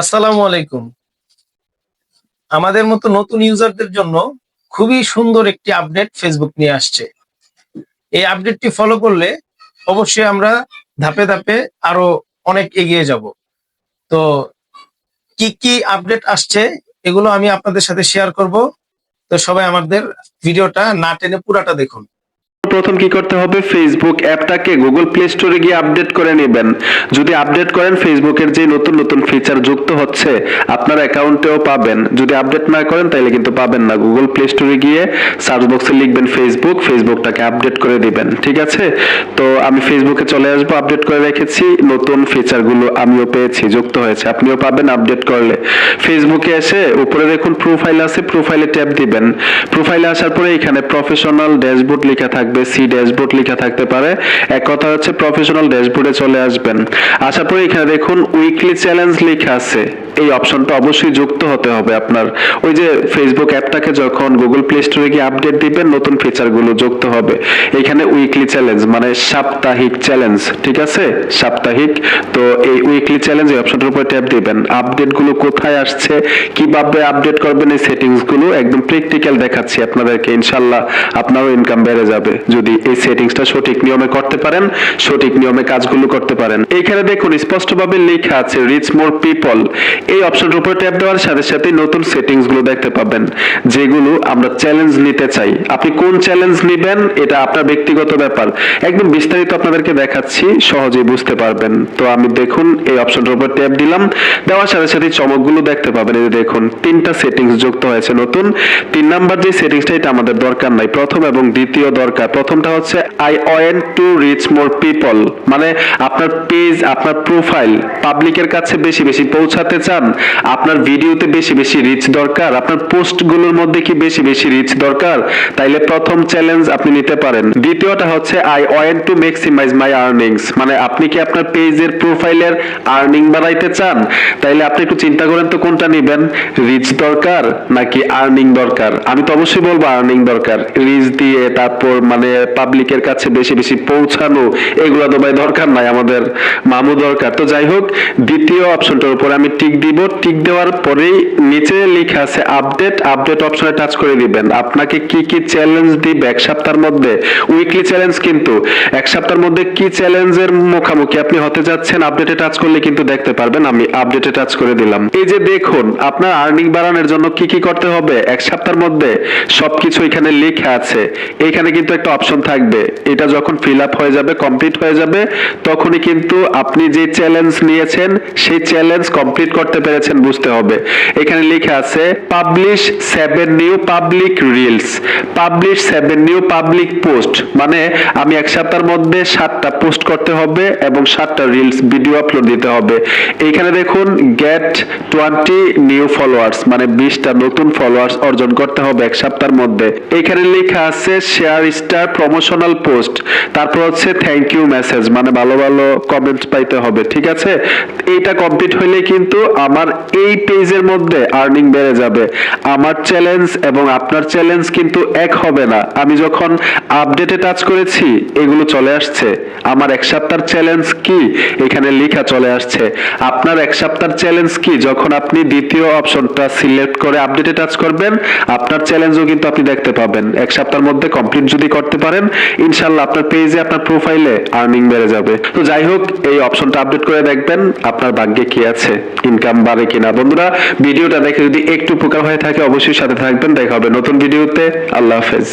আসসালামু আলাইকুম। আমাদের মতো নতুন ইউজারদের জন্য খুবই সুন্দর একটি আপডেট ফেসবুক নিয়ে আসছে। এই আপডেটটি ফলো করলে অবশ্যই আমরা ধাপে ধাপে আরও অনেক এগিয়ে যাব। তো কি কি আপডেট আসছে এগুলো আমি আপনাদের সাথে শেয়ার করব। তো সবাই আমাদের ভিডিওটা না টেনে পুরাটা দেখুন। প্রথম কি করতে হবে? ফেসবুক অ্যাপটাকে গুগল প্লে স্টোরে গিয়ে আপডেট করে নেবেন। যদি আপডেট করেন ফেসবুকের যে নতুন নতুন ফিচার যুক্ত হচ্ছে, আপনার অ্যাকাউন্টেও পাবেন। যদি আপডেট না করেন তাহলে কিন্তু পাবেন না। গুগল প্লে স্টোরে গিয়ে সার্চ বক্সে লিখবেন ফেসবুক ফেসবুকটাকে আপডেট করে দিবেন। ঠিক আছে? তো আমি ফেসবুকে চলে আসব আপডেট করে রেখেছি। নতুন ফিচারগুলো আমিও পেয়েছি, যুক্ত হয়েছে। আপনিও পাবেন আপডেট করলে। ফেসবুকে এসে উপরে দেখুন প্রোফাইল আছে প্রোফাইলে ট্যাপ দিবেন। প্রোফাইলে আসার পরে এখানে প্রফেশনাল ড্যাশবোর্ড লেখা থাকবে। সি ড্যাশবোর্ড লেখা থাকতে পারে। এক কথা হচ্ছে প্রফেশনাল ড্যাশবোর্ডে চলে আসবেন। আশা পরে এখানে দেখুন উইকলি চ্যালেঞ্জ লেখা আছে। এই অপশনটা অবশ্যই যুক্ত হতে হবে আপনার। ওই যে ফেসবুক অ্যাপটাকে যখন গুগল প্লে স্টোরে গিয়ে আপডেট দিবেন, নতুন ফিচারগুলো যুক্ত হবে। এখানে উইকলি চ্যালেঞ্জ মানে সাপ্তাহিক চ্যালেঞ্জ ঠিক আছে? সাপ্তাহিক। তো এই উইকলি চ্যালেঞ্জ এই অপশনটার উপর ট্যাপ দিবেন। আপডেটগুলো কোথায় আসছে, কীভাবে আপডেট করবেন এই সেটিংসগুলো, একদম প্র্যাকটিক্যাল দেখাচ্ছি আপনাদেরকে। ইনশাল্লাহ আপনারও ইনকাম বেড়ে যাবে। যদি এই সেটিংসটা সঠিক নিয়মে করতে পারেন, সঠিক নিয়মে কাজগুলো করতে পারেন। এইখানে দেখুন, স্পষ্টভাবে লেখা আছে রিচ মোর পিপল এই অপশনটার উপর ট্যাপ দেওয়ার সাথে সাথে নতুন সেটিংসগুলো দেখতে পাবেন, যেগুলো আমরা চ্যালেঞ্জ নিতে চাই। আপনি কোন চ্যালেঞ্জ নেবেন, এটা আপনার ব্যক্তিগত ব্যাপার। একদম বিস্তারিত আপনাদেরকে দেখাচ্ছি, সহজেই বুঝতে পারবেন। তো আমি দেখুন, এই অপশনটার উপর ট্যাপ দিলাম। দেওয়ার সাথে সাথে চমকগুলো দেখতে পাবেন। এই দেখুন, তিনটা সেটিংস যুক্ত হয়েছে নতুন। তিন নাম্বার যে সেটিংসটা, এটা আমাদের দরকার নাই। প্রথম এবং দ্বিতীয় দরকার। প্রথমটা হচ্ছে I went to reach more people মানে আপনার পেজ আপনার প্রোফাইল পাবলিকের কাছে বেশি বেশি পৌঁছাতে চান, আপনার ভিডিওতে বেশি বেশি রিচ দরকার, আপনার পোস্টগুলোর মধ্যে কি বেশি বেশি রিচ দরকার, তাইলে প্রথম চ্যালেঞ্জ আপনি নিতে পারেন। দ্বিতীয়টা হচ্ছে I went to maximise my earnings মানে আপনি কি আপনার পেজের প্রোফাইলের আর্নিং বাড়াইতে চান? তাইলে আপনি একটু চিন্তা করেন তো কোনটা নেবেন রিচ দরকার নাকি আর্নিং দরকার? আমি তো অবশ্যই বলব আর্নিং দরকার। রিচ দিয়ে তারপর মানে পাবলিকের কাছে বেশি বেশি পৌঁছানো, এগুলো তো ভাই দরকার নাই আমাদের, মামু দরকার। তো যাই হোক, দ্বিতীয় অপশনটার উপর আমি টিক দিব টিক দেওয়ার পরেই নিচে লেখা আছে, আপডেট আপডেট অপশনে টাচ করে দিবেন। আপনাকে কি কি চ্যালেঞ্জ দিবে এক সপ্তাহের মধ্যে? উইকলি চ্যালেঞ্জ কিন্তু, এক সপ্তাহের মধ্যে কি চ্যালেঞ্জের মুখোমুখি? আপনি হতে যাচ্ছেন, আপডেটে টাচ করলে কিন্তু দেখতে পারবেন, আমি আপডেটে টাচ করে দিলাম। এই যে দেখুন, আপনার আর্নিং বাড়ানোর জন্য কি কি করতে হবে? এক সপ্তাহের মধ্যে সবকিছু এখানে লেখা আছে। এখানে কিন্তু একটা অপশন থাকবে, এটা যখন ফিল আপ হয়ে যাবে, কমপ্লিট হয়ে যাবে, তখনই কিন্তু আপনি যে চ্যালেঞ্জ নিয়েছেন, সেই চ্যালেঞ্জ কমপ্লিট করতে পেরেছেন বুঝতে হবে। এখানে লেখা আছে, publish seven new public reels. Publish seven new public post মানে আমি এক সপ্তাহের মধ্যে সাতটা পোস্ট করতে হবে এবং সাতটা রিলস ভিডিও আপলোড দিতে হবে। এইখানে দেখুন, গেট টোয়েন্টি নিউ ফলোয়ার্স মানে বিশটা নতুন ফলোয়ার্স অর্জন করতে হবে এক সপ্তাহের মধ্যে। এখানে লেখা আছে, শেয়ার স্টার প্রমোশনাল পোস্ট। তারপর হচ্ছে, থ্যাংক ইউ মেসেজ মানে ভালো ভালো কমেন্ট পাইতে হবে, ঠিক আছে? এইটা কমপ্লিট হইলে কিন্তু আমার এই পেজের মধ্যে আর্নিং বেড়ে যাবে। আমার চ্যালেঞ্জ এবং আপনার চ্যালেঞ্জ কিন্তু এক হবে না। আমি যখন আপডেটে টাচ করেছি, এগুলো চলে আসছে। আমার এক সপ্তাহের চ্যালেঞ্জ কি? এখানে লেখা চলে আসছে। আপনার এক সপ্তাহের চ্যালেঞ্জ কি? যখন আপনি দ্বিতীয় অপশনটা সিলেক্ট করে আপডেটে টাচ করবেন, আপনার চ্যালেঞ্জও কিন্তু আপনি দেখতে পাবেন। এক সপ্তাহের মধ্যে কমপ্লিট যদি করতে পারেন, ইনশাল্লাহ আপনার পেজে আপনার প্রোফাইলে আর্নিং বেড়ে যাবে। তো যাই হোক, এই অপশনটা আপডেট করে দেখবেন, আপনার ভাগ্যে কি আছে। ইনকাম বাড়ে কিনা। বন্ধুরা, ভিডিওটা দেখে যদি একটু উপকার হয়ে থাকে, অবশ্যই সাথে থাকবেন। দেখা হবে নতুন ভিডিওতে। আল্লাহ হাফেজ।